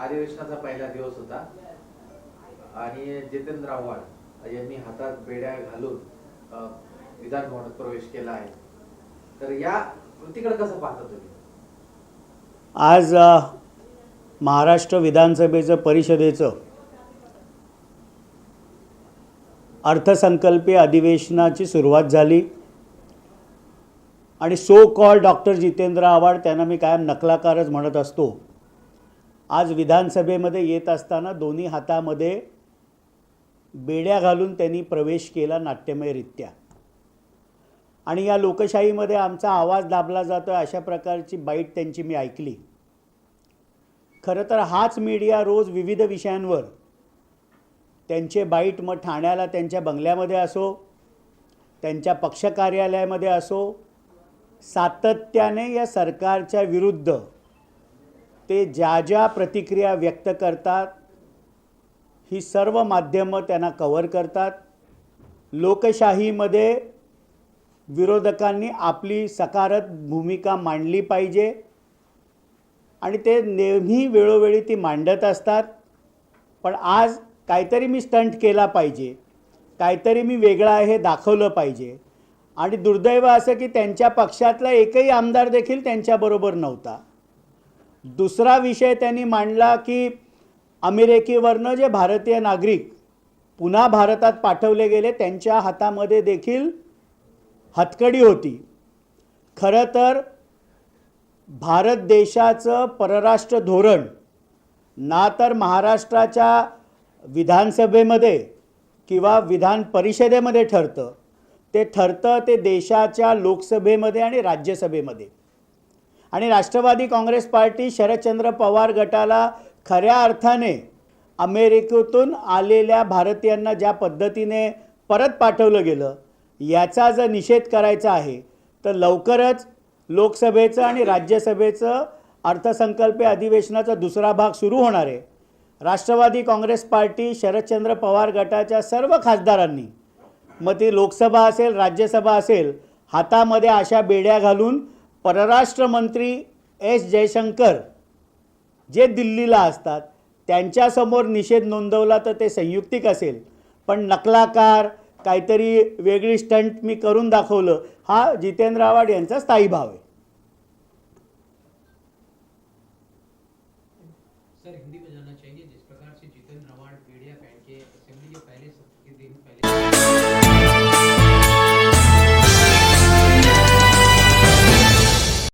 अधिवेशनाचा पहिला दिवस होता. आणि जितेंद्र आव्हाड यांनी हातात बेड्या घालून विधान भवनात प्रवेश केला आहे. तर या कृतीकडे कसं पाहता तुम्ही? आज महाराष्ट्र विधानसभेचं परिषदेचं अर्थसंकल्पीय अधिवेशनाची सुरुवात झाली. आणि so called doctor Jitendra Awhad त्यांना मी कायम नकलाकारच म्हणत असतो. आज विधानसभेमध्ये येत असताना दोन्ही हातामध्ये बेड्या घालून त्यांनी प्रवेश केला नाट्यमयरित्या. आणि या लोकशाहीमध्ये आमचा आवाज दाबला जातो अशा प्रकारची बाईट त्यांची मी ऐकली. खरं तर हाच मीडिया रोज विविध विषयांवर त्यांचे बाईट मग ठाण्याला त्यांच्या बंगल्यामध्ये असो त्यांच्या पक्ष कार्यालयामध्ये असो सातत्याने या सरकारच्या विरुद्ध ते ज्या ज्या प्रतिक्रिया व्यक्त करतात ही सर्व माध्यमं त्यांना कव्हर करतात. लोकशाहीमध्ये विरोधकांनी आपली सकारत भूमिका मांडली पाहिजे. आणि ते नेहमी वेळोवेळी ती मांडत असतात. पण आज काहीतरी मी स्टंट केला पाहिजे. काहीतरी मी वेगळा आहे हे दाखवलं पाहिजे. आणि दुर्दैव असं की त्यांच्या पक्षातला एकही आमदार देखील त्यांच्याबरोबर नव्हता. दुसरा विषय त्यांनी मांडला की अमेरिकेवरनं जे भारतीय नागरिक पुन्हा भारतात पाठवले गेले त्यांच्या हातामध्ये देखील हतकडी होती. खरं तर भारत देशाचं परराष्ट्र धोरण ना तर महाराष्ट्राच्या विधानसभेमध्ये किंवा विधान परिषदेमध्ये ठरतं. ते ठरतं ते देशाच्या लोकसभेमध्ये आणि राज्यसभेमध्ये. आणि राष्ट्रवादी काँग्रेस पार्टी शरदचंद्र पवार गटाला खऱ्या अर्थाने अमेरिकेतून आलेल्या भारतीयांना ज्या पद्धतीने परत पाठवलं गेलं याचा जर निषेध करायचा आहे तर लवकरच लोकसभेचं आणि राज्यसभेचं अर्थसंकल्पीय अधिवेशनाचा दुसरा भाग सुरू होणार आहे. राष्ट्रवादी काँग्रेस पार्टी शरदचंद्र पवार गटाच्या सर्व खासदारांनी मग ती लोकसभा असेल राज्यसभा असेल हातामध्ये अशा बेड्या घालून परराष्ट्र मंत्री एस जयशंकर जे दिल्लीला असतात त्यांच्यासमोर निषेध नोंदवला तर ते संयुक्तिक असेल. पण नकलाकार काहीतरी वेगळी स्टंट मी करून दाखवलं हा जितेंद्र आव्हाड यांचा स्थायी भाव आहे.